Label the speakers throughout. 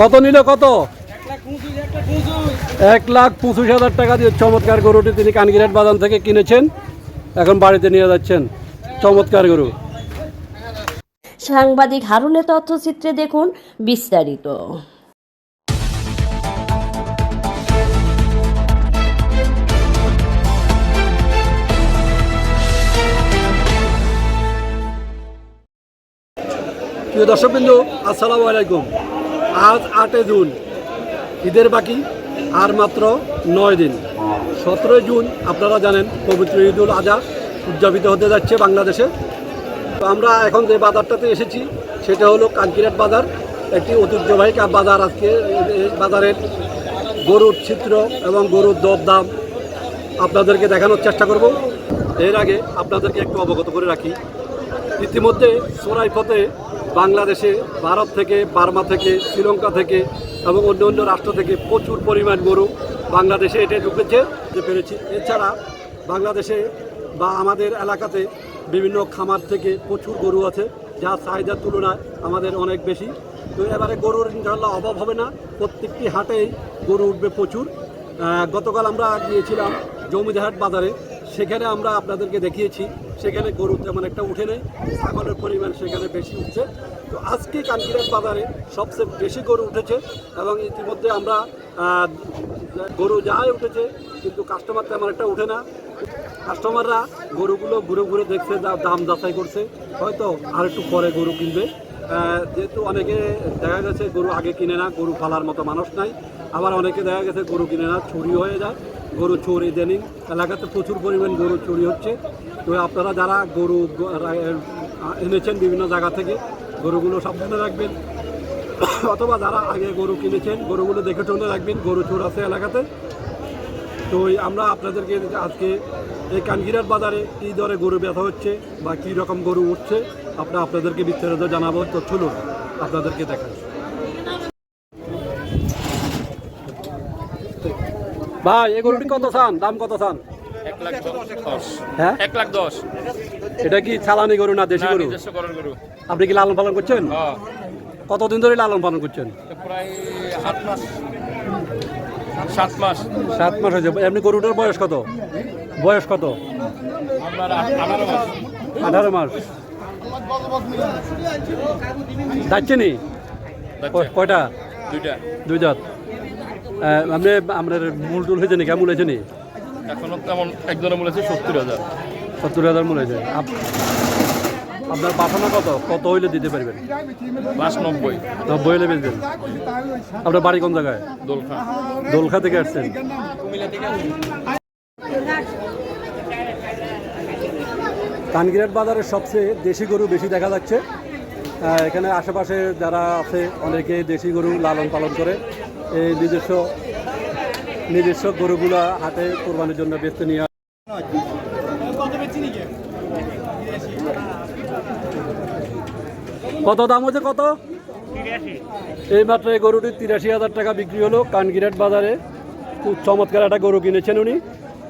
Speaker 1: কত নিল কত? এক লাখ পঁচিশ হাজার টাকা দিয়ে চমৎকার গরুটি তিনি কানগিরাট বাজার থেকে কিনেছেন। এখন বাড়িতে নিয়ে যাচ্ছেন চমৎকার গরু।
Speaker 2: সাংবাদিক হারুনে তথ্যচিত্রে দেখুন বিস্তারিত।
Speaker 1: প্রিয় দর্শকবিন্দু, আসসালামু আলাইকুম। আজ আটে জুন, ঈদের বাকি, আর মাত্র নয় দিন। সতেরোই জুন, আপনারা জানেন, পবিত্র ঈদুল আজহা উদযাপিত হতে যাচ্ছে বাংলাদেশে। তো আমরা এখন যে বাজারটাতে এসেছি, সেটা হলো কানকিরাট বাজার, একটি ঐতিহ্যবাহী বাজার আজকে বাজারের গরুর চিত্র এবং গরুর দর দাম আপনাদেরকে দেখানোর চেষ্টা করব। এর আগে আপনাদেরকে একটু অবগত করে রাখি। ইতিমধ্যে সোরাইপথে বাংলাদেশে, ভারত থেকে, বার্মা থেকে, শ্রীলঙ্কা থেকে এবং অন্য অন্য রাষ্ট্র থেকে প্রচুর পরিমাণ গরু বাংলাদেশে এটা ঢুকেছে যে পেরেছি। এছাড়া বাংলাদেশে বা আমাদের এলাকাতে বিভিন্ন খামার থেকে প্রচুর গরু আছে, যা চাহিদার তুলনায় আমাদের অনেক বেশি। তো এবারে গরুর ইনশাল্লাহ অভাব হবে না, প্রত্যেকটি হাটেই গরু উঠবে প্রচুর। গতকাল আমরা গিয়েছিলাম জমিদাহাট বাজারে সেখানে আমরা আপনাদেরকে দেখিয়েছি, সেখানে গরু তেমন একটা উঠে নেই, ছাগলের পরিমাণ সেখানে বেশি উঠছে। তো আজকে কানকিরাট বাজারে সবচেয়ে বেশি গরু উঠেছে এবং ইতিমধ্যে আমরা গরু যাই উঠেছে, কিন্তু কাস্টমার তেমন একটা উঠে না। কাস্টমাররা গরুগুলো ঘুরে ঘুরে দেখছে দাম যাচাই করছে, হয়তো আর একটু পরে গরু কিনবে। যেহেতু অনেকে দেখা গেছে গরু আগে কিনে না, গরু ফালার মতো মানুষ নাই। আবার অনেকে দেখা গেছে গরু কিনে না, চুরি হয়ে যায়। গরু চোর ইদানিং এলাকাতে প্রচুর পরিমাণ গরু চুরি হচ্ছে। তো আপনারা যারা গরু এনেছেন বিভিন্ন জায়গা থেকে, গরুগুলো সাবধানে রাখবেন। অথবা যারা আগে গরু কিনেছেন, গরুগুলো দেখে চলে রাখবেন, গরু চোর আছে এলাকাতে। তো আমরা আপনাদেরকে আজকে এই কানগিরার বাজারে কী দরে গরু ব্যথা হচ্ছে বা কী রকম গরু উঠছে, আমরা আপনাদেরকে বিস্তারিত জানাব, তো চলুন আপনাদেরকে দেখান ভাই এই গরুটি কত চান? দাম কত চান? হ্যাঁ?
Speaker 3: এক লাখ দশ।
Speaker 1: এটা কি চালানি গরু না দেশি গরু? আপনি কি লালন পালন করছেন? কতদিন ধরে লালন পালন করছেন?
Speaker 3: প্রায় সাত মাস। সাত মাস।
Speaker 1: সাত মাস হয়েছে। এমনি গরুটার বয়স কত? বয়স কত?
Speaker 3: আঠারো মাস।
Speaker 1: যাচ্ছে নি? কয়টা?
Speaker 3: দুইটা।
Speaker 1: দুই দাঁত আহ, আপনি আপনার মূল টুল হয়েছে নি কেমন হয়েছে নি?
Speaker 3: এখনও তেমন একজনের আছে সত্তর হাজার।
Speaker 1: সত্তর হাজার মূল হয়েছে। আপ- আপনার পাঠানো কত? কত হইলে দিতে পারবেন?
Speaker 3: লাস্ট নব্বই
Speaker 1: নব্বই হইলে বেচবেন। আপনার বাড়ি কোন জায়গায়?
Speaker 3: দোলখা।
Speaker 1: দোলখা থেকে আসছেন। কানগিরাট বাজারের সবচেয়ে দেশি গরু বেশি দেখা যাচ্ছে। এখানে আশেপাশে যারা আছে অনেকে দেশি গরু লালন পালন করে। এই নিজস্ব নিজস্ব গরুগুলা হাতে কোরবানির জন্য বেচতে নিয়ে কত দাম হচ্ছে কত? এই মাত্র এই গরুটি তিরাশি হাজার টাকা বিক্রি হলো কানগিরাট বাজারে। খুব চমৎকার একটা গরু কিনেছেন উনি।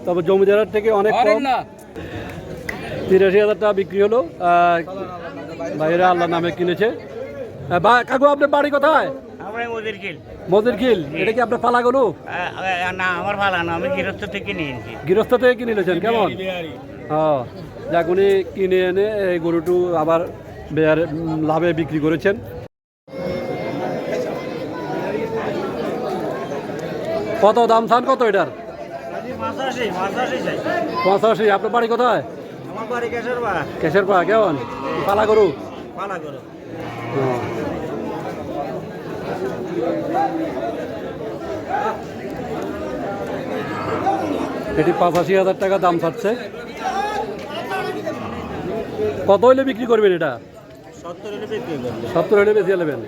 Speaker 1: তবে জমিদারের থেকে অনেক কম। তিরাশি হাজার টাকা বিক্রি হলো। বাইরে আল্লাহ নামে কিনেছে। বা কাকু আপনার বাড়ি কোথায়?
Speaker 4: আমরা ওদের কিল
Speaker 1: মদির খিল? এটা কি আপনার পালা গরু
Speaker 4: না আমার ভালো না আমি গৃহস্থ থেকে নিয়েছি
Speaker 1: গৃহস্থ থেকে কিনে নিয়েছেন কেমন? ও যাক উনি কিনে এনে এই গরুটু আবার বেয়ার লাভে বিক্রি করেছেন। কত দাম চান? কত এটার? পঁচাশি আপনার বাড়ি কোথায়?
Speaker 4: আমার বাড়ি কেশর
Speaker 1: পা কেমন? পালা গরু
Speaker 4: পালা
Speaker 1: ও। এটি পঁচাশি হাজার টাকা দাম ছাড়ছে কত হইলে বিক্রি করবেন এটা
Speaker 4: সত্তর হলে
Speaker 1: বেশি নেবেন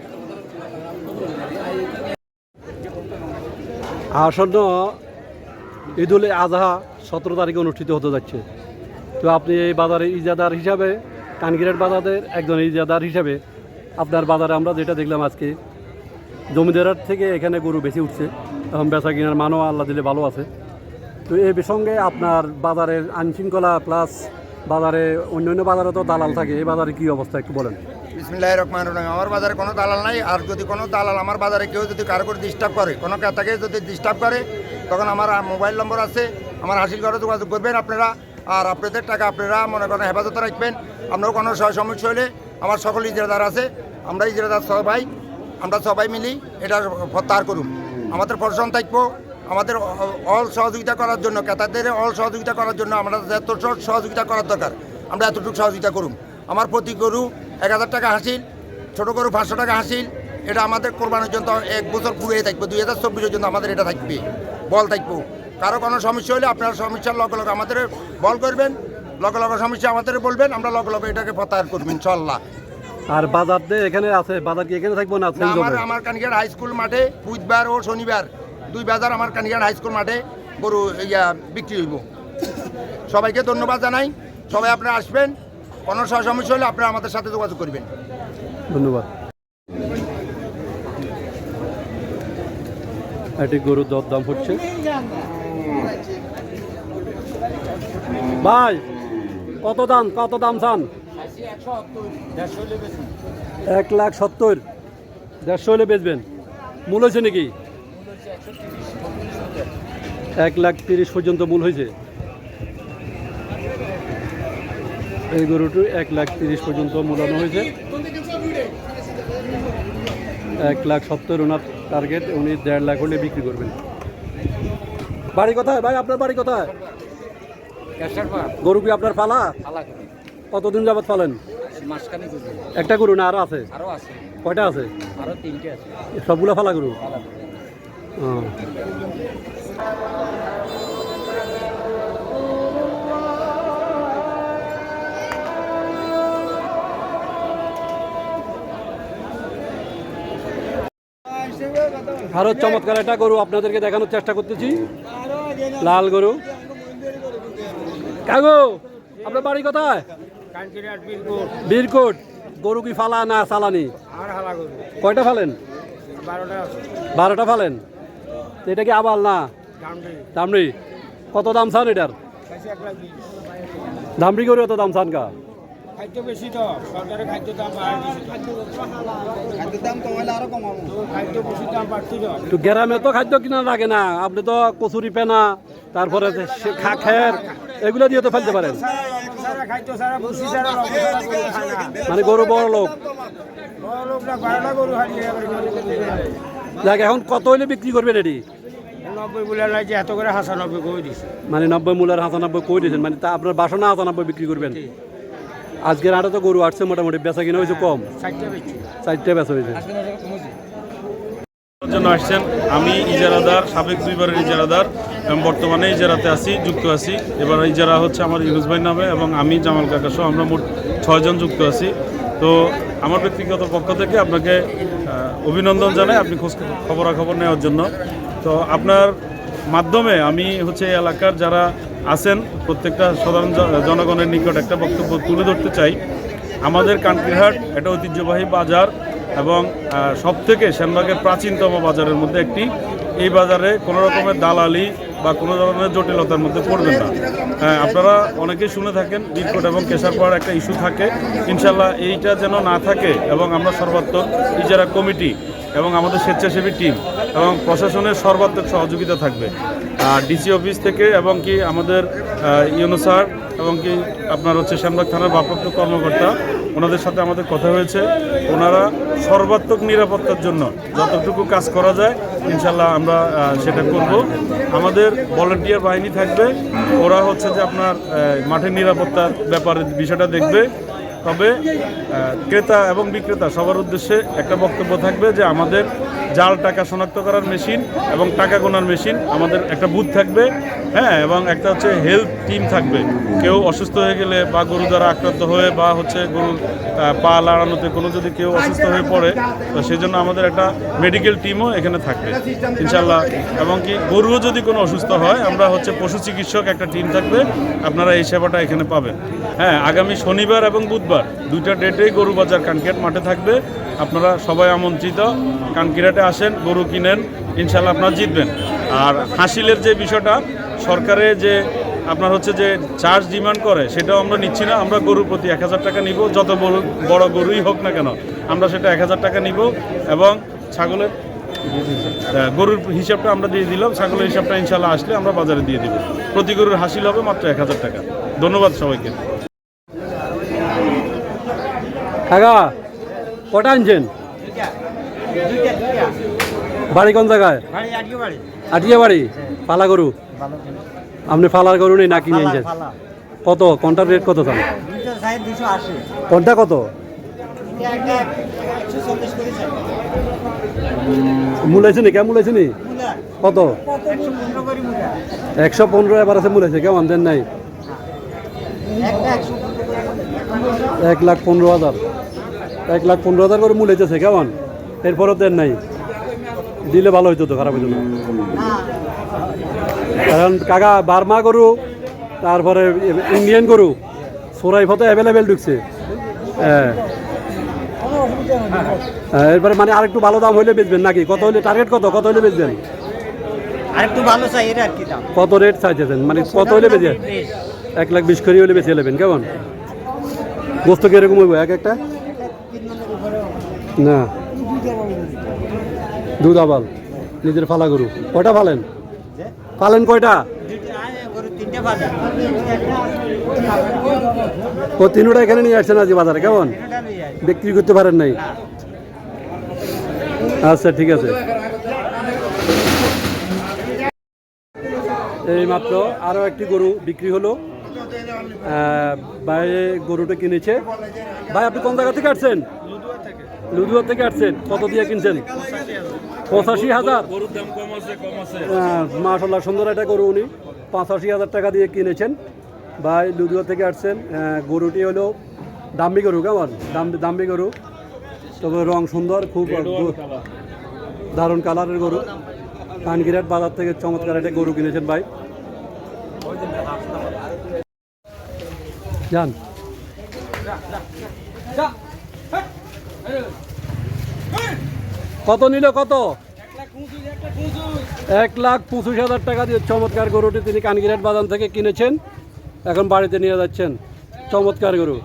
Speaker 1: আসন্ন ঈদুল আজহা সতেরো তারিখে অনুষ্ঠিত হতে যাচ্ছে তো আপনি এই বাজারে ইজাদার হিসাবে কানগিরের বাজারের একজন ইজাদার হিসাবে আপনার বাজারে আমরা যেটা দেখলাম আজকে জমিদারের থেকে এখানে গরু বেশি উঠছে। এখন বেচা কিনার মানও আল্লাহ দিলে ভালো আছে। তো এই সঙ্গে আপনার বাজারের আইনশৃঙ্খলা প্লাস বাজারে অন্য অন্য বাজারে তো দালাল থাকে। এই বাজারে কী অবস্থা একটু বলেন।
Speaker 5: বিসমিল্লাহ রহমান রহিম। আমার বাজারে কোনো দালাল নাই। আর যদি কোনো দালাল আমার বাজারে কেউ যদি কারও করে ডিস্টার্ব করে, কোনো ক্রেতাকে যদি ডিস্টার্ব করে, তখন আমার মোবাইল নম্বর আছে। আমার হাসিল করে যোগাযোগ করবেন আপনারা। আর আপনাদের টাকা আপনারা মনে করেন হেফাজতে রাখবেন। আপনারও কোনো সমস্যা হলে আমার সকল ইজরাদার আছে। আমরা ইজরাদার সবাই আমরা সবাই মিলি এটা প্রত্যাহার করুন। আমাদের প্রশাসন থাকব, আমাদের অল সহযোগিতা করার জন্য, ক্রেতাদের অল সহযোগিতা করার জন্য আমরা যত সহযোগিতা করার দরকার, আমরা এতটুকু সহযোগিতা করুন। আমার প্রতি গরু এক হাজার টাকা হাসিল, ছোটো গরু পাঁচশো টাকা হাসিল, এটা আমাদের কোরবানোর জন্য এক বছর পুরে থাকবে, দুই হাজার চব্বিশের জন্য আমাদের এটা থাকবে, বল থাকব। কারও কোনো সমস্যা হলে আপনারা সমস্যার লগে লগে আমাদের বল করবেন, লগে লগে সমস্যা আমাদের বলবেন, আমরা লগে লগে এটাকে প্রত্যাহার করবেন ইনশাল্লাহ।
Speaker 1: আর বাজার এখানে আছে বাজার কি এখানে থাকব না
Speaker 5: আমার আমার কানিঘাট হাই স্কুল মাঠে বুধবার ও শনিবার দুই বাজার আমার কানিঘাট হাই স্কুল মাঠে গরু ইয়া বিক্রি হইব। সবাইকে ধন্যবাদ জানাই। সবাই আপনারা আসবেন। কোনো সমস্যা হলে আপনারা আমাদের সাথে যোগাযোগ করবেন।
Speaker 1: ধন্যবাদ। এটি গরুর দর দাম হচ্ছে। ভাই কত দাম কত দাম চান? এক লাখ সত্তর। দেড়শো হলে বেচবেন। মূল হয়েছে নাকি? এক লাখ তিরিশ পর্যন্ত মূল হয়েছে। এই গরুটি এক লাখ তিরিশ পর্যন্ত মূলানো হয়েছে। এক লাখ সত্তর ওনার টার্গেট উনি দেড় লাখ হলে বিক্রি করবেন। বাড়ি কোথায়? ভাই আপনার বাড়ি কোথায়? গরু কি আপনার পালা? কতদিন যাবত পালেন? একটা গরু না আরও আছে? কয়টা আছে? সবগুলো ফালা গরু। আরও চমৎকার একটা গরু আপনাদেরকে দেখানোর চেষ্টা করতেছি। লাল গরু। কাগো আপনার বাড়ি কোথায়? বীরকোট। গরু কি ফালা না চালানি? কয়টা ফালেন? বারোটা ফালেন? এটা কি আবাল না? দামরি কত দাম চান এটার? দামড়ি গরু এত দাম চান কা?
Speaker 6: খাদ্য বেশি তো সরকারের খাদ্য দাম বাড়ায় দাম কমাইলে আরও কমাবো। খাদ্য বেশি দাম বাড়তি তো।
Speaker 1: তো গ্রামে তো খাদ্য কিনা লাগে না আপনি তো কচুরি পেনা তারপরে খা খের এগুলো দিয়ে তো ফেলতে পারেন।
Speaker 6: খাদ্য সারা ভুসি সারা
Speaker 1: মানে গরু বড় লোক।
Speaker 6: বড় বারোটা গরু হারিয়ে
Speaker 1: এখন কত হইলে বিক্রি করবেন এটি?
Speaker 6: নব্বই বলে নাই যে এত করে হাসানব্বই করে দিছে?
Speaker 1: মানে নব্বই মূলের হাসানব্বই কই দিয়েছেন মানে তা আপনার বাসনা হাসানব্বই বিক্রি করবেন? আজকের আটা তো গরু আসছে মোটামুটি বেচা কিনা হয়েছে কম।
Speaker 6: বেচছি।
Speaker 1: চারটে বেচা হয়েছে।
Speaker 7: জন্য আসছেন আমি ইজারাদার সাবেক দুইবারের ইজারাদার। বর্তমানে ইজারাতে আছি, যুক্ত আছি। এবার ইজারা হচ্ছে আমার ইউনুস ভাই নামে এবং আমি জামাল কাকা সহ আমরা মোট ছয়জন যুক্ত আছি। তো আমার ব্যক্তিগত পক্ষ থেকে আপনাকে অভিনন্দন জানাই আপনি খোঁজ খবরাখবর নেওয়ার জন্য। তো আপনার মাধ্যমে আমি হচ্ছে এই এলাকার যারা আছেন, প্রত্যেকটা সাধারণ জনগণের নিকট একটা বক্তব্য তুলে ধরতে চাই। আমাদের কান্ট্রিহাট একটা ঐতিহ্যবাহী বাজার এবং সব থেকে সেনবাগের প্রাচীনতম বাজারের মধ্যে একটি। এই বাজারে কোনো রকমের দালালি বা কোনো ধরনের জটিলতার মধ্যে পড়বেন না। হ্যাঁ, আপনারা অনেকেই শুনে থাকেন বিরকোট এবং কেশারপাড় একটা ইস্যু থাকে। ইনশাল্লাহ এইটা যেন না থাকে এবং আমরা সর্বাত্মক ইজারা কমিটি এবং আমাদের স্বেচ্ছাসেবী টিম এবং প্রশাসনের সর্বাত্মক সহযোগিতা থাকবে। আর ডিসি অফিস থেকে এবং কি আমাদের ইউনো এবং কি আপনার হচ্ছে শ্যামবাগ থানার ভারপ্রাপ্ত কর্মকর্তা ওনাদের সাথে আমাদের কথা হয়েছে। ওনারা সর্বাত্মক নিরাপত্তার জন্য যতটুকু কাজ করা যায়, ইনশাল্লাহ আমরা সেটা করব। আমাদের ভলেন্টিয়ার বাহিনী থাকবে। ওরা হচ্ছে যে আপনার মাঠের নিরাপত্তার ব্যাপারে বিষয়টা দেখবে। তবে ক্রেতা এবং বিক্রেতা সবার উদ্দেশ্যে একটা বক্তব্য থাকবে যে আমাদের জাল টাকা শনাক্ত করার মেশিন এবং টাকা গোনার মেশিন আমাদের একটা বুথ থাকবে হ্যাঁ এবং একটা হচ্ছে হেলথ টিম থাকবে। কেউ অসুস্থ হয়ে গেলে বা গরু দ্বারা আক্রান্ত হয়ে বা হচ্ছে আহ, পা লাড়ানোতে কোনো যদি কেউ অসুস্থ হয়ে পড়ে তো সেই জন্য আমাদের একটা মেডিকেল টিমও এখানে থাকবে ইনশাল্লাহ এবং কি গরুও যদি কোনো অসুস্থ হয় আমরা হচ্ছে পশু চিকিৎসক একটা টিম থাকবে আপনারা এই সেবাটা এখানে পাবেন। হ্যাঁ আগামী শনিবার এবং বুধবার দুইটা ডেটেই গরু বাজার কানকিরাট মাঠে থাকবে। আপনারা সবাই আমন্ত্রিত কানকিরাটে আসেন, গরু কিনেন ইনশাল্লাহ আপনারা জিতবেন। আর হাসিলের যে বিষয়টা, সরকারে যে আপনার হচ্ছে যে চার্জ ডিমান্ড করে, সেটাও আমরা নিচ্ছি না। আমরা গরুর প্রতি এক হাজার টাকা নিব, যত বড় গরুই হোক না কেন। আমরা সেটা এক হাজার টাকা নিব এবং ছাগলের গরুর হিসাবটা আমরা দিয়ে দিলাম। ছাগলের হিসাবটা ইনশাল্লাহ আসলে আমরা বাজারে দিয়ে দিব। প্রতি গরুর হাসিল হবে মাত্র এক হাজার টাকা। ধন্যবাদ সবাইকে।
Speaker 1: কাকা, কটা আনছেন? বাড়ি কোন জায়গায়? আটিয়া বাড়ি। পালা গরু? আপনি ফালার গরু নেই না কিনে আনছেন কত? কোনটার রেট কত দাম কোনটা কত?
Speaker 4: একটা একশো চল্লিশ করে চাই
Speaker 1: মূলাইছে নি? কেমন মূলাইছে নি? কত?
Speaker 4: একশো পনেরো
Speaker 1: এবার আছে মূলাইছে কেমন দেন নাই? এক লাখ পনেরো হাজার। এক লাখ পনেরো হাজার করে মূলাইতেছে কেমন এরপরও দেন নাই। দিলে ভালো হইতো তো খারাপ হইতো না। কারণ কাকা বার্মা গরু তারপরে ইন্ডিয়ান গরু সোরাই ফটো অ্যাভেলেবেল ঢুকছে। হ্যাঁ। হ্যাঁ, এরপরে মানে আরেকটু ভালো দাম হইলে বেচবেন নাকি? কত হইলে টার্গেট কত? কত হইলে বেচবেন?
Speaker 4: আরেকটু ভালো চাই আর কি দাম।
Speaker 1: কত রেট চাইতেছেন মানে কত হইলে বেচে? এক লাখ বিশ করে হইলে বেঁচে নেবেন কেমন? গোস্ত কীরকম হইব? এক একটা? না। দুধ আবাল, নিজের ফালা গরু। কয়টা ফালেন? ফালেন কয়টা? ও, তিনটা এখানে নিয়ে আসছেন আজকে বাজারে, কেমন? বিক্রি করতে পারেন নাই? আচ্ছা ঠিক আছে। এই মাত্র আরও একটি গরু বিক্রি হলো। বাইরে গরুটা কিনেছে। ভাই, আপনি কোন জায়গা থেকে আসছেন? লুধুয়া থেকে আসছেন। কত দিয়ে কিনছেন? পঁচাশি হাজার। মাশাল্লাহ সুন্দর একটা গরু উনি। পঁচাশি হাজার টাকা দিয়ে কিনেছেন। ভাই লুধুয়া থেকে আসছেন। গরুটি হলো দাম্বি গরু কেমন? দাম্বি দাম্বি গরু। তবে রং সুন্দর খুব দারুণ কালারের গরু। কানকিরাট বাজার থেকে চমৎকার একটা গরু কিনেছেন ভাই। যান। কত নিল কত? এক লাখ পঁচিশ হাজার টাকা। দিয়ে চমৎকার গরুটি তিনি কানগিরাট বাজার থেকে কিনেছেন। এখন বাড়িতে নিয়ে যাচ্ছেন চমৎকার গরু।